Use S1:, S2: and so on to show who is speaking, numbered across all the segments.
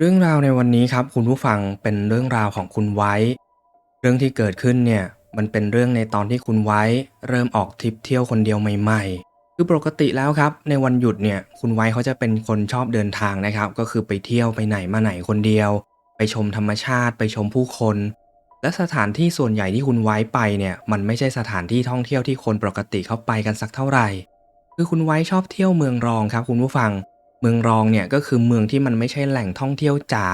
S1: เรื่องราวในวันนี้ครับคุณผู้ฟังเป็นเรื่องราวของคุณไว้ เรื่องที่เกิดขึ้นเนี่ยมันเป็นเรื่องในตอนที่คุณไว้ เริ่มออกทริปเที่ยวคนเดียวใหม่ ๆ คือปกติแล้วครับ ในวันหยุดเนี่ยคุณไว้เขาจะเป็นคนชอบเดินทางนะครับ ก็คือไปเที่ยวไปไหนมาไหนคนเดียว ไปชมธรรมชาติ ไปชมผู้คน และสถานที่ส่วนใหญ่ที่คุณไว้ไปเนี่ยมันไม่ใช่สถานที่ท่องเที่ยวที่คนปกติเขาไปกันสักเท่าไหร่ คือคุณไว้ชอบเที่ยวเมืองรองครับ คุณผู้ฟัง เมืองรองเนี่ยก็คือเมืองที่มันไม่ใช่แหล่งท่องเที่ยวจ๋า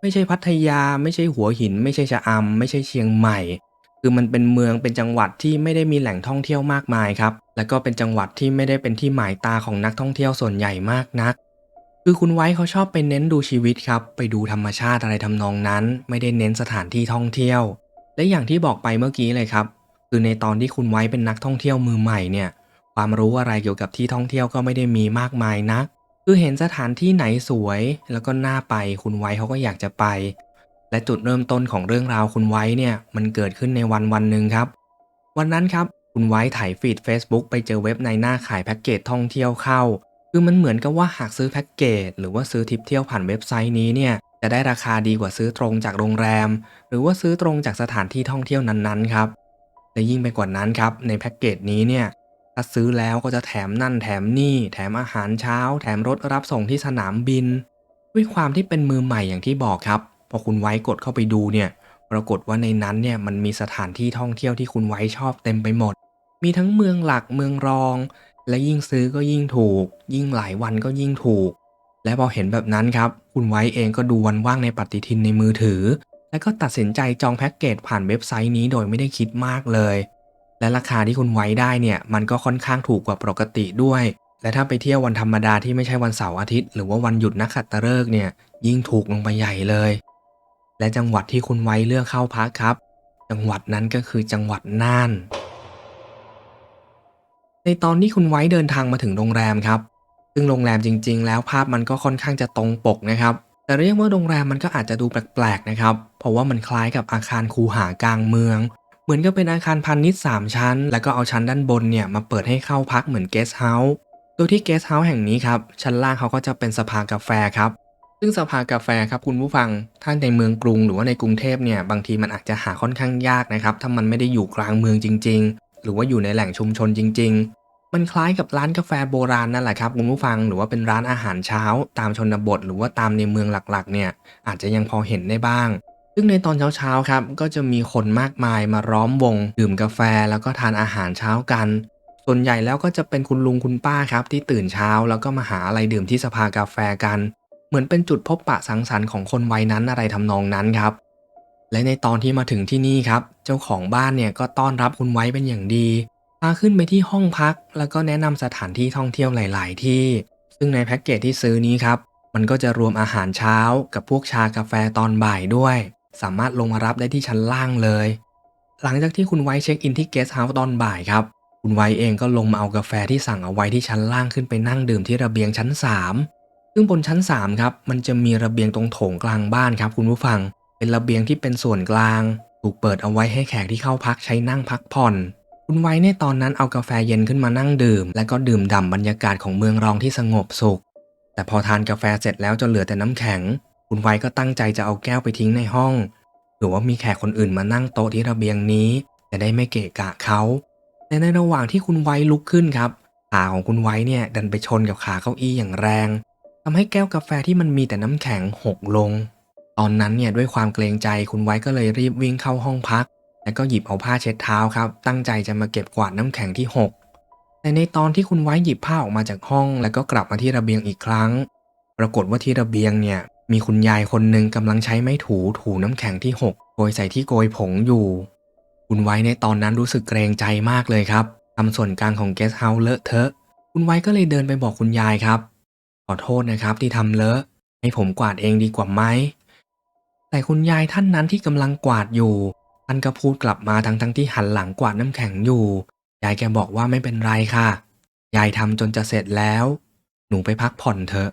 S1: ไม่ใช่พัทยา ไม่ใช่หัวหิน ไม่ใช่ชะอำไม่ใช่เชียงใหม่ คือมันเป็นเมืองเป็นจังหวัดที่ไม่ได้มีแหล่งท่องเที่ยวมากมายครับแล้วก็เป็นจังหวัดที่ไม่ได้เป็นที่หมายตาของนักท่องเที่ยวส่วนใหญ่มากนัก คือคุณไว้เขาชอบไปเน้นดูชีวิตครับ ไปดูธรรมชาติอะไรทำนองนั้น ไม่ได้เน้นสถานที่ท่องเที่ยว และอย่างที่บอกไปเมื่อกี้เลยครับคือในตอนที่คุณไว้เป็นนักท่องเที่ยวมือใหม่เนี่ยความรู้อะไรเกี่ยวกับที่ท่องเที่ยวก็ไม่ได้มีมากมายนัก คือเห็นสถานที่ไหนสวยแล้วก็น่าไปคุณไว้เขาก็อยากจะไป และจุดเริ่มต้นของเรื่องราวคุณไว้เนี่ยมันเกิดขึ้นในวันวันหนึ่งครับ วันนั้นครับคุณไว้ถ่ายฟีด Facebook ไปเจอเว็บในหน้าขายแพ็กเกจท่องเที่ยวเข้า คือมันเหมือนกับว่าหากซื้อแพ็กเกจหรือว่าซื้อทริปเที่ยวผ่านเว็บไซต์นี้เนี่ยจะได้ราคาดีกว่าซื้อตรงจากโรงแรม หรือว่าซื้อตรงจากสถานที่ท่องเที่ยวนั้นๆครับและยิ่งไปกว่านั้นครับในแพ็กเกจนี้เนี่ย ถ้าซื้อแล้วก็จะแถมนั่นแถมนี่ แถมอาหารเช้า แถมรถรับส่งที่สนามบิน ด้วยความที่เป็นมือใหม่อย่างที่บอกครับ พอคุณไว้กดเข้าไปดูเนี่ย ปรากฏว่าในนั้นเนี่ยมันมีสถานที่ท่องเที่ยวที่คุณไว้ชอบเต็มไปหมด มีทั้งเมืองหลักเมืองรอง และยิ่งซื้อก็ยิ่งถูก ยิ่งหลายวันก็ยิ่งถูก และพอเห็นแบบนั้นครับ คุณไว้เองก็ดูวันว่างในปฏิทินในมือถือ และก็ตัดสินใจจองแพ็กเกจผ่านเว็บไซต์นี้โดยไม่ได้คิดมากเลย และราคาที่คุณไว้ได้เนี่ยมันก็ค่อนข้างถูกกว่าปกติด้วย และถ้าไปเที่ยววันธรรมดาที่ไม่ใช่วันเสาร์อาทิตย์ หรือว่าวันหยุดนักขัตฤกษ์เนี่ยยิ่งถูกลงไปใหญ่เลย และจังหวัดที่คุณไว้เลือกเข้าพักครับ จังหวัดนั้นก็คือจังหวัดน่าน ในตอนที่คุณไว้เดินทางมาถึงโรงแรมครับ ซึ่งโรงแรมจริง ๆ แล้วภาพมันก็ค่อนข้างจะตรงปกนะครับแต่เรียกว่าโรงแรมมันก็อาจจะดูแปลกๆนะครับ เพราะว่ามันคล้ายกับอาคารคูหากลางเมือง เหมือนกับเป็นอาคารพาณิชย์3ชั้น แล้วก็เอาชั้นด้านบนเนี่ยมาเปิดให้เข้าพักเหมือนเกสต์เฮาส์โดยที่เกสต์เฮาส์แห่งนี้ครับ ชั้นล่างเขาก็จะเป็นสภากาแฟครับ ซึ่งสภากาแฟครับคุณผู้ฟัง ถ้าในเมืองกรุงหรือว่าในกรุงเทพเนี่ยบางทีมันอาจจะหาค่อนข้างยากนะครับ ถ้ามันไม่ได้อยู่กลางเมืองจริง ๆ หรือว่าอยู่ในแหล่งชุมชนจริง ๆ มันคล้ายกับร้านกาแฟโบราณนั่นแหละครับคุณผู้ฟังหรือว่าเป็นร้านอาหารเช้า ตามชนบท หรือว่าตามในเมืองหลักๆ เนี่ยอาจจะยังพอเห็นได้บ้าง ซึ่งในตอนเช้าๆครับ ก็จะมีคนมากมายมาล้อมวง ดื่มกาแฟแล้วก็ทานอาหารเช้ากัน ส่วนใหญ่แล้วก็จะเป็นคุณลุงคุณป้าครับ ที่ตื่นเช้าแล้วก็มาหาอะไรดื่มที่สภากาแฟกัน เหมือนเป็นจุดพบปะสังสรรค์ของคนวัยนั้นอะไรทำนองนั้นครับ และในตอนที่มาถึงที่นี่ครับ เจ้าของบ้านเนี่ยก็ต้อนรับคุณไว้เป็นอย่างดีพาขึ้นไปที่ห้องพัก แล้วก็แนะนำสถานที่ท่องเที่ยวหลาย ๆ ที่ ซึ่งในแพ็กเกจที่ซื้อนี้ครับ มันก็จะรวมอาหารเช้ากับพวกชากาแฟตอนบ่ายด้วย สามารถลงมารับได้ที่ชั้นล่างเลย หลังจากที่คุณไว้เช็คอินที่เกสต์เฮาส์ตอนบ่ายครับ คุณไว้เองก็ลงมาเอากาแฟที่สั่งเอาไว้ที่ชั้นล่างขึ้นไปนั่งดื่มที่ระเบียงชั้น 3 ซึ่งบนชั้น3ครับมันจะมีระเบียงตรงโถงกลางบ้านครับคุณผู้ฟัง เป็นระเบียงที่เป็นส่วนกลาง ถูกเปิดเอาไว้ให้แขกที่เข้าพักใช้นั่งพักผ่อนคุณไว้ในตอนนั้นเอากาแฟเย็นขึ้นมานั่งดื่ม และก็ดื่มด่ำบรรยากาศของเมืองรองที่สงบสุข แต่พอทานกาแฟเสร็จแล้วจนเหลือแต่น้ำแข็ง คุณไว้ก็ตั้งใจจะเอาแก้วไปทิ้งในห้องหรือว่ามีแขกคนอื่นมานั่งโต๊ะที่ระเบียงนี้จะได้ไม่เกะกะเขา แต่ในระหว่างที่คุณไว้ลุกขึ้นครับ ขาของคุณไว้เนี่ยดันไปชนกับขาเก้าอี้อย่างแรงทำให้แก้วกาแฟที่มันมีแต่น้ำแข็งหกลง ตอนนั้นเนี่ยด้วยความเกรงใจคุณไว้ก็เลยรีบวิ่งเข้าห้องพัก แล้วก็หยิบเอาผ้าเช็ดเท้าครับ ตั้งใจจะมาเก็บกวาดน้ำแข็งที่หกแต่ในตอนที่คุณไว้หยิบผ้าออกมาจากห้อง แล้วก็กลับมาที่ระเบียงอีกครั้ง ปรากฏว่าที่ระเบียงเนี่ย มีคุณยายคนหนึ่งกำลังใช้ไม้ถูถูน้ำแข็งที่หกโกยใส่ที่โกยผงอยู่ คุณไว้ในตอนนั้นรู้สึกเกรงใจมากเลยครับทำส่วนกลางของเกสเฮาส์เลอะเทอะ คุณไว้ก็เลยเดินไปบอกคุณยายครับ ขอโทษนะครับที่ทำเลอะ ให้ผมกวาดเองดีกว่าไหม แต่คุณยายท่านนั้นที่กำลังกวาดอยู่ท่านก็พูดกลับมาทั้งทั้งที่หันหลังกวาดน้ำแข็งอยู่ ยายแกบอกว่าไม่เป็นไรค่ะ ยายทำจนจะเสร็จแล้ว หนูไปพักผ่อนเถอะ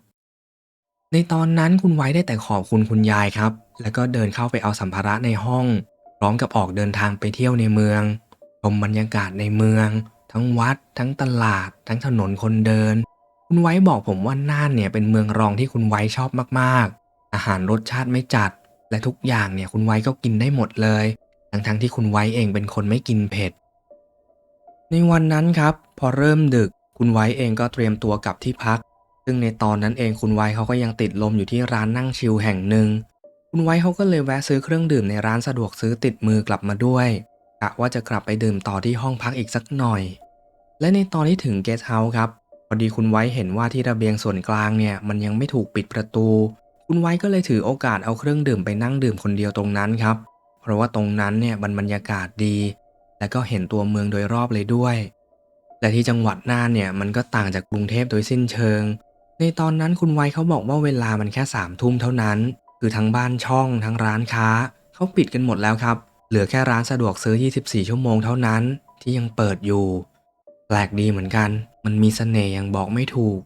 S1: ในตอนนั้นคุณไว้ได้แต่ขอบคุณคุณยายครับ แล้วก็เดินเข้าไปเอาสัมภาระในห้อง พร้อมกับออกเดินทางไปเที่ยวในเมือง ชมบรรยากาศในเมือง ทั้งวัด ทั้งตลาด ทั้งถนนคนเดิน คุณไว้บอกผมว่าน่านเนี่ยเป็นเมืองรองที่คุณไว้ชอบมากๆ อาหารรสชาติไม่จัด และทุกอย่างเนี่ยคุณไว้ก็กินได้หมดเลย ทั้งๆที่คุณไว้เองเป็นคนไม่กินเผ็ด ในวันนั้นครับ พอเริ่มดึก คุณไว้เองก็เตรียมตัวกลับที่พัก ซึ่งในตอนนั้นเองคุณไว้เขาก็ยังติดลมอยู่ที่ร้านนั่งชิลแห่งหนึ่ง คุณไว้เขาก็เลยแวะซื้อเครื่องดื่มในร้านสะดวกซื้อติดมือกลับมาด้วยกะว่าจะกลับไปดื่มต่อที่ห้องพักอีกสักหน่อย และในตอนที่ถึงเกสต์เฮาส์ครับพอดีคุณไว้เห็นว่าที่ระเบียงส่วนกลางเนี่ยมันยังไม่ถูกปิดประตู คุณไว้ก็เลยถือโอกาสเอาเครื่องดื่มไปนั่งดื่มคนเดียวตรงนั้นครับ เพราะว่าตรงนั้นเนี่ยมันบรรยากาศดี และก็เห็นตัวเมืองโดยรอบเลยด้วย และที่จังหวัดน่านเนี่ยมันก็ต่างจากกรุงเทพโดยสิ้นเชิง ในตอนนั้นคุณไว้เขาบอกว่าเวลามันแค่สามทุ่มเท่านั้น คือทั้งบ้านช่องทั้งร้านค้าเขาปิดกันหมดแล้วครับ เหลือแค่ร้านสะดวกซื้อ 24 ชั่วโมงเท่านั้นที่ยังเปิดอยู่ แปลกดีเหมือนกัน มันมีเสน่ห์ย่างบอกไม่ถูก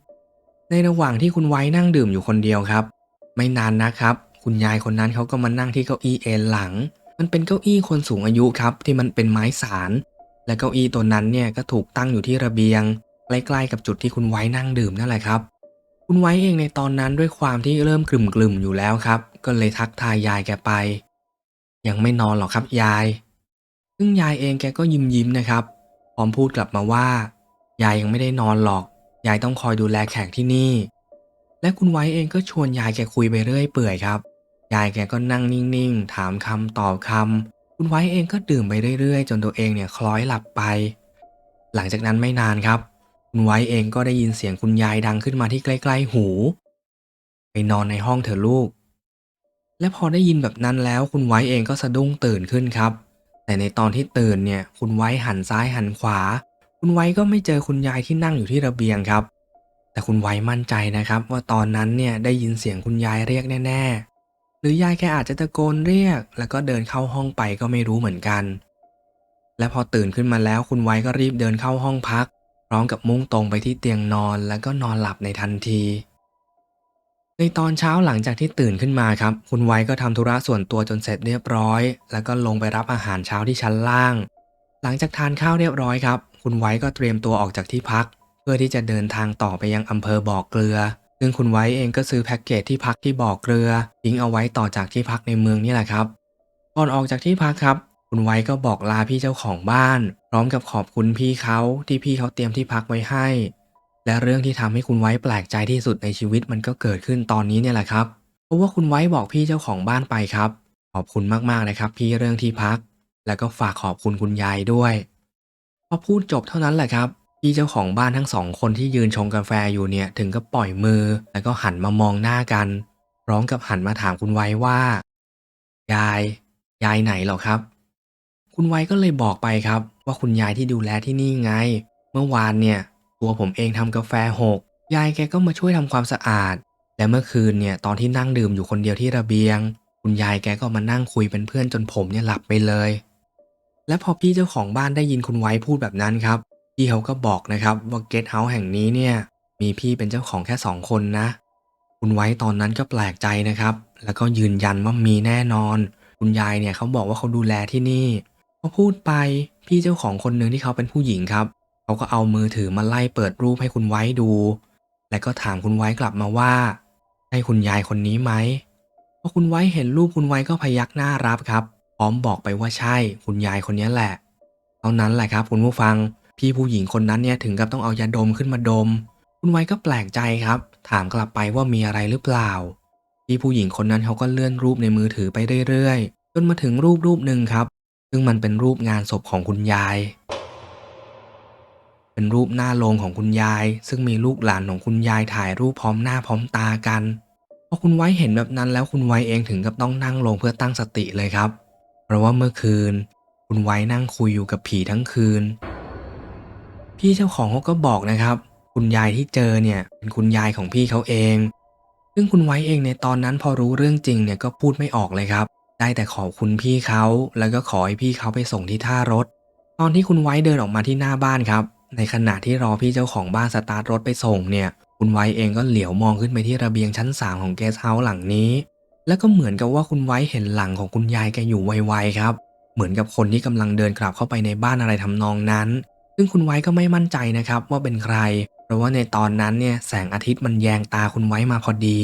S1: ในระหว่างที่คุณไว้นั่งดื่มอยู่คนเดียวครับ ไม่นานนะครับ คุณยายคนนั้นเขาก็มานั่งที่เก้าอี้เอนหลัง มันเป็นเก้าอี้คนสูงอายุครับ ที่มันเป็นไม้สาร และเก้าอี้ตัวนั้นเนี่ยก็ถูกตั้งอยู่ที่ระเบียงใกล้ๆกับจุดที่คุณไว้นั่งดื่มนั่นแหละครับ คุณไว้เองในตอนนั้นด้วยความที่เริ่มกลุ่มๆอยู่แล้วครับ ก็เลยทักทายยายแกไป ยังไม่นอนหรอกครับยาย ซึ่งยายเองแกก็ยิ้มยิ้มๆนะครับ พร้อมพูดกลับมาว่า ยายยังไม่ได้นอนหรอก ยายต้องคอยดูแลแขกที่นี่ และคุณไว้เองก็ชวนยายแกคุยไปเรื่อยเปื่อยครับ ยายแกก็นั่งนิ่งๆ ถามคำตอบคำคุณไว้เองก็ดื่มไปเรื่อยๆ จนตัวเองเนี่ยคล้อยหลับไป หลังจากนั้นไม่นานครับ คุณไว้เองก็ได้ยินเสียงคุณยายดังขึ้นมาที่ใกล้ๆหู ไปนอนในห้องเถอะลูก และพอได้ยินแบบนั้นแล้วคุณไว้เองก็สะดุ้งตื่นขึ้นครับ แต่ในตอนที่ตื่นเนี่ย คุณไว้หันซ้ายหันขวา คุณไว้ก็ไม่เจอคุณยายที่นั่งอยู่ที่ระเบียงครับ แต่คุณไว้มั่นใจนะครับ ว่าตอนนั้นเนี่ยได้ยินเสียงคุณยายเรียกแน่ๆ หรือยายแกอาจจะตะโกนเรียก แล้วก็เดินเข้าห้องไปก็ไม่รู้เหมือนกัน และพอตื่นขึ้นมาแล้วคุณไว้ก็รีบเดินเข้าห้องพัก พร้อมกับมุ่งตรงไปที่เตียงนอนแล้วก็นอนหลับในทันที ในตอนเช้าหลังจากที่ตื่นขึ้นมาครับ คุณไว้ก็ทำธุระส่วนตัวจนเสร็จเรียบร้อย แล้วก็ลงไปรับอาหารเช้าที่ชั้นล่าง หลังจากทานข้าวเรียบร้อยครับ คุณไว้ก็เตรียมตัวออกจากที่พัก เพื่อที่จะเดินทางต่อไปยังอำเภอบ่อเกลือ ซึ่งคุณไว้เองก็ซื้อแพ็กเกจที่พักที่บ่อเกลือทิ้งเอาไว้ต่อจากที่พักในเมืองนี่แหละครับก่อนออกจากที่พักครับ คุณไว้ก็บอกลาพี่เจ้าของบ้าน พร้อมกับขอบคุณพี่เขาที่พี่เขาเตรียมที่พักไว้ให้ และเรื่องที่ทำให้คุณไว้แปลกใจที่สุดในชีวิตมันก็เกิดขึ้นตอนนี้เนี่ยแหละครับ เพราะว่าคุณไว้บอกพี่เจ้าของบ้านไปครับ ขอบคุณมากๆนะครับ พี่เรื่องที่พัก แล้วก็ฝากขอบคุณคุณยายด้วยพอพูดจบเท่านั้นแหละครับพี่เจ้าของบ้านทั้งสองคนที่ยืนชงกาแฟอยู่เนี่ยถึงก็ปล่อยมือ แล้วก็หันมามองหน้ากันพร้อมกับหันมาถามคุณไว้ว่า ยาย ยายไหนหรอครับ คุณไว้ก็เลยบอกไปครับ ว่าคุณยายที่ดูแลที่นี่ไง เมื่อวานเนี่ยตัวผมเองทำกาแฟหกยายแกก็มาช่วยทำความสะอาด และเมื่อคืนเนี่ยตอนที่นั่งดื่มอยู่คนเดียวที่ระเบียง คุณยายแกก็มานั่งคุยเป็นเพื่อนจนผมเนี่ยหลับไปเลย และพอพี่เจ้าของบ้านได้ยินคุณไว้พูดแบบนั้นครับพี่เขาก็บอกนะครับว่าเกสต์เฮาส์แห่งนี้เนี่ยมีพี่เป็นเจ้าของแค่สองคนนะ คุณไว้ตอนนั้นก็แปลกใจนะครับ แล้วก็ยืนยันว่ามีแน่นอน คุณยายเนี่ยเขาบอกว่าเขาดูแลที่นี่ พอพูดไปพี่เจ้าของคนหนึ่งที่เขาเป็นผู้หญิงครับ เขาก็เอามือถือมาไล่เปิดรูปให้คุณไว้ดู และก็ถามคุณไว้กลับมาว่าใช่คุณยายคนนี้ไหมพอคุณไว้เห็นรูปคุณไว้ก็พยักหน้ารับครับ พร้อมบอกไปว่าใช่คุณยายคนนี้แหละ เท่านั้นแหละครับ คุณผู้ฟังพี่ผู้หญิงคนนั้นเนี่ยถึงกับต้องเอายาดมขึ้นมาดม คุณไว้ก็แปลกใจครับ ถามกลับไปว่ามีอะไรหรือเปล่า พี่ผู้หญิงคนนั้นเขาก็เลื่อนรูปในมือถือไปเรื่อยๆ จนมาถึงรูปรูปหนึ่งครับ ซึ่งมันเป็นรูปงานศพของคุณยาย เป็นรูปหน้าโลงของคุณยาย ซึ่งมีลูกหลานของคุณยายถ่ายรูปพร้อมหน้าพร้อมตากันพอคุณไว้เห็นแบบนั้นแล้วคุณไว้เองถึงกับต้องนั่งลงเพื่อตั้งสติเลยครับ เพราะว่าเมื่อคืน คุณไว้นั่งคุยอยู่กับผีทั้งคืน พี่เจ้าของเขาก็บอกนะครับ คุณยายที่เจอเนี่ยเป็นคุณยายของพี่เขาเอง ซึ่งคุณไว้เองในตอนนั้นพอรู้เรื่องจริงเนี่ยก็พูดไม่ออกเลยครับ ได้แต่ขอบคุณพี่เขาแล้วก็ขอให้พี่เขาไปส่งที่ท่ารถ ตอนที่คุณไว้เดินออกมาที่หน้าบ้านครับ ในขณะที่รอพี่เจ้าของบ้านสตาร์ทรถไปส่งเนี่ย คุณไว้เองก็เหลียวมองขึ้นไปที่ระเบียงชั้นสามของเกสเฮาส์หลังนี้ แล้วก็เหมือนกับว่าคุณไว้เห็นหลังของคุณยายแกอยู่ไวๆครับ เหมือนกับคนที่กำลังเดินกลับเข้าไปในบ้านอะไรทำนองนั้น ซึ่งคุณไว้ก็ไม่มั่นใจนะครับว่าเป็นใคร เพราะว่าในตอนนั้นเนี่ยแสงอาทิตย์มันแยงตาคุณไว้มาพอดี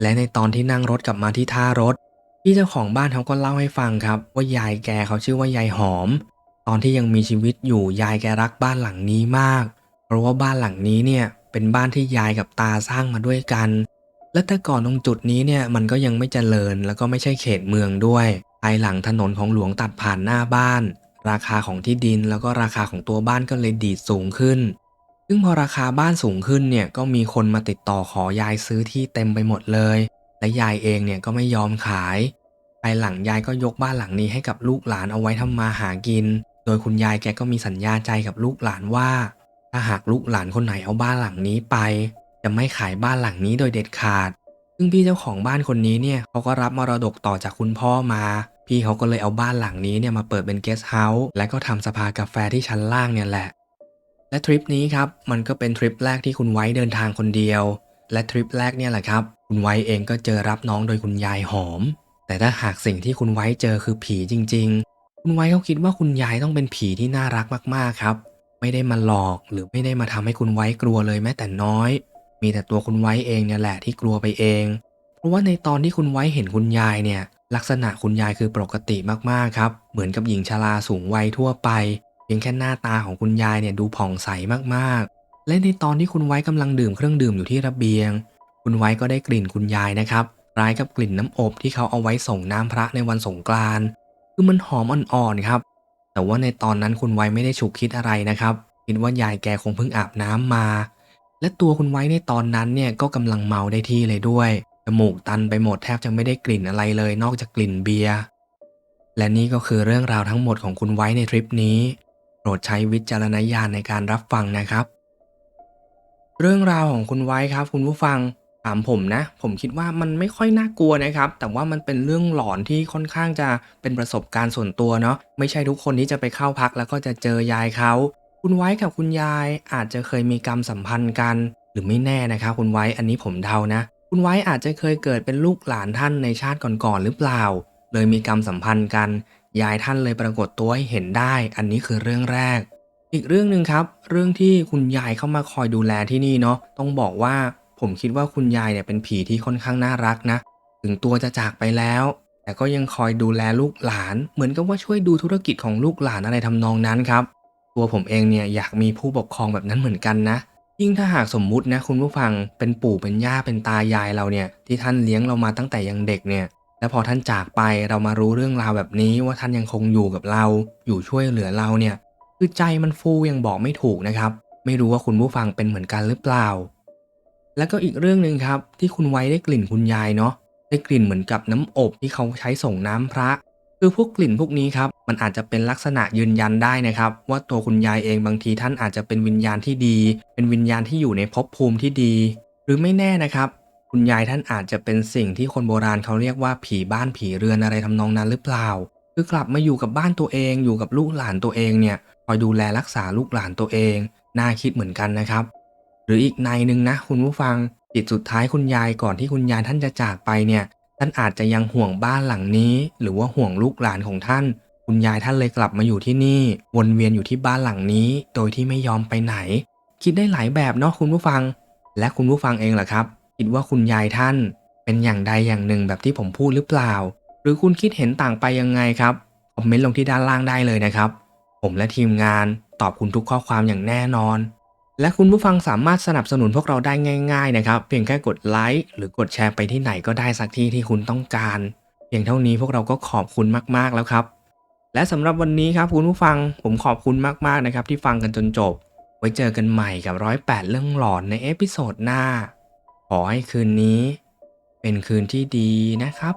S1: และในตอนที่นั่งรถกลับมาที่ท่ารถ พี่เจ้าของบ้านเขาก็เล่าให้ฟังครับ ว่ายายแกเขาชื่อว่ายายหอม ตอนที่ยังมีชีวิตอยู่ยายแกรักบ้านหลังนี้มาก เพราะว่าบ้านหลังนี้เนี่ยเป็นบ้านที่ยายกับตาสร้างมาด้วยกัน และแต่ก่อนตรงจุดนี้เนี่ยมันก็ยังไม่เจริญแล้วก็ไม่ใช่เขตเมืองด้วยภายหลังถนนของหลวงตัดผ่านหน้าบ้าน ราคาของที่ดินแล้วก็ราคาของตัวบ้านก็เลยดีดสูงขึ้น ซึ่งพอราคาบ้านสูงขึ้นเนี่ยก็มีคนมาติดต่อขอยายซื้อที่เต็มไปหมดเลย และยายเองเนี่ยก็ไม่ยอมขาย ภายหลังยายก็ยกบ้านหลังนี้ให้กับลูกหลานเอาไว้ทำมาหากิน โดยคุณยายแกก็มีสัญญาใจกับลูกหลานว่า ถ้าหากลูกหลานคนไหนเอาบ้านหลังนี้ไป จะไม่ขายบ้านหลังนี้โดยเด็ดขาด ซึ่งพี่เจ้าของบ้านคนนี้เนี่ยเขาก็รับมรดกต่อจากคุณพ่อมา พี่เขาก็เลยเอาบ้านหลังนี้เนี่ยมาเปิดเป็นเกสต์เฮาส์และก็ทำสภากาแฟที่ชั้นล่างเนี่ยแหละ และทริปนี้ครับมันก็เป็นทริปแรกที่คุณไว้เดินทางคนเดียว และทริปแรกเนี่ยแหละครับ คุณไว้เองก็เจอรับน้องโดยคุณยายหอม แต่ถ้าหากสิ่งที่คุณไว้เจอคือผีจริง ๆ คุณไว้เขาคิดว่าคุณยายต้องเป็นผีที่น่ารักมากๆครับ ไม่ได้มาหลอกหรือไม่ได้มาทำให้คุณไว้กลัวเลยแม้แต่น้อย มีแต่ตัวคุณไว้เองเนี่ยแหละที่กลัวไปเอง เพราะว่าในตอนที่คุณไว้เห็นคุณยายเนี่ย ลักษณะคุณยายคือปกติมากๆครับ เหมือนกับหญิงชราสูงวัยทั่วไปเพียงแค่หน้าตาของคุณยายเนี่ยดูผ่องใสมากๆ และในตอนที่คุณไว้กำลังดื่มเครื่องดื่มอยู่ที่ระเบียง คุณไว้ก็ได้กลิ่นคุณยายนะครับ ล้ายกับกลิ่นน้ำอบที่เขาเอาไว้ส่งน้ำพระในวันสงกรานต์คือมันหอมอ่อนๆครับ แต่ว่าในตอนนั้นคุณไว้ไม่ได้ฉุกคิดอะไรนะครับ คิดว่ายายแกคงเพิ่งอาบน้ำมา และตัวคุณไว้ในตอนนั้นเนี่ยก็กำลังเมาได้ที่เลยด้วยจมูกตันไปหมดแทบจะไม่ได้กลิ่นอะไรเลย นอกจากกลิ่นเบียร์และนี่ก็คือเรื่องราวทั้งหมดของคุณไว้ในทริปนี้โปรดใช้วิจารณญาณในการรับฟังนะครับ เรื่องราวของคุณไว้ครับคุณผู้ฟัง ถามผมนะ ผมคิดว่ามันไม่ค่อยน่ากลัวนะครับ แต่ว่ามันเป็นเรื่องหลอนที่ค่อนข้างจะเป็นประสบการณ์ส่วนตัวเนาะไม่ใช่ทุกคนที่จะไปเข้าพักแล้วก็จะเจอยายเขาคุณไว้กับคุณยายอาจจะเคยมีกรรมสัมพันธ์กัน หรือไม่แน่นะครับคุณไว้อันนี้ผมเดานะ คุณไว้อาจจะเคยเกิดเป็นลูกหลานท่านในชาติก่อนๆหรือเปล่า เลยมีกรรมสัมพันธ์กัน ยายท่านเลยปรากฏตัวให้เห็นได้ อันนี้คือเรื่องแรก อีกเรื่องหนึ่งครับ เรื่องที่คุณยายเข้ามาคอยดูแลที่นี่เนาะต้องบอกว่า ผมคิดว่าคุณยายเนี่ยเป็นผีที่ค่อนข้างน่ารักนะ ถึงตัวจะจากไปแล้ว แต่ก็ยังคอยดูแลลูกหลาน เหมือนกับว่าช่วยดูธุรกิจของลูกหลานอะไรทำนองนั้นครับ ตัวผมเองเนี่ยอยากมีผู้ปกครองแบบนั้นเหมือนกันนะ ยิ่งถ้าหากสมมุตินะคุณผู้ฟังเป็นปู่เป็นย่าเป็นตายายเราเนี่ยที่ท่านเลี้ยงเรามาตั้งแต่ยังเด็กเนี่ย แล้วพอท่านจากไปเรามารู้เรื่องราวแบบนี้ว่าท่านยังคงอยู่กับเรา อยู่ช่วยเหลือเราเนี่ย คือใจมันฟูยังบอกไม่ถูกนะครับ ไม่รู้ว่าคุณผู้ฟังเป็นเหมือนกันหรือเปล่า แล้วก็อีกเรื่องหนึ่งครับที่คุณไว้ได้กลิ่นคุณยายเนาะได้กลิ่นเหมือนกับน้ำอบที่เขาใช้ส่งน้ำพระ คือพวกกลิ่นพวกนี้ครับมันอาจจะเป็นลักษณะยืนยันได้นะครับ ว่าตัวคุณยายเองบางทีท่านอาจจะเป็นวิญญาณที่ดี เป็นวิญญาณที่อยู่ในภพภูมิที่ดี หรือไม่แน่นะครับ คุณยายท่านอาจจะเป็นสิ่งที่คนโบราณเขาเรียกว่าผีบ้านผีเรือนอะไรทำนองนั้นหรือเปล่า คือกลับมาอยู่กับบ้านตัวเองอยู่กับลูกหลานตัวเองเนี่ยคอยดูแลรักษาลูกหลานตัวเองน่าคิดเหมือนกันนะครับ หรืออีกในหนึ่งนะคุณผู้ฟังจิตสุดท้ายคุณยายก่อนที่คุณยายท่านจะจากไปเนี่ย ท่านอาจจะยังห่วงบ้านหลังนี้ หรือว่าห่วงลูกหลานของท่าน คุณยายท่านเลยกลับมาอยู่ที่นี่ วนเวียนอยู่ที่บ้านหลังนี้ โดยที่ไม่ยอมไปไหน คิดได้หลายแบบเนาะคุณผู้ฟัง และคุณผู้ฟังเองล่ะครับ คิดว่าคุณยายท่าน เป็นอย่างใดอย่างหนึ่งแบบที่ผมพูดหรือเปล่า หรือคุณคิดเห็นต่างไปยังไงครับคอมเมนต์ลงที่ด้านล่างได้เลยนะครับ ผมและทีมงานตอบคุณทุกข้อความอย่างแน่นอน และคุณผู้ฟังสามารถสนับสนุนพวกเราได้ง่าย ๆ นะครับ เพียงแค่กดไลค์หรือกดแชร์ไปที่ไหนก็ได้สักที่ที่คุณต้องการ เพียงเท่านี้พวกเราก็ขอบคุณมากๆแล้วครับ และสำหรับวันนี้ครับคุณผู้ฟังผมขอบคุณมากๆนะครับที่ฟังกันจนจบ ไว้เจอกันใหม่กับร้อยแปดเรื่องหลอนในเอพิโซดหน้า ขอให้คืนนี้ เป็นคืนที่ดีนะครับ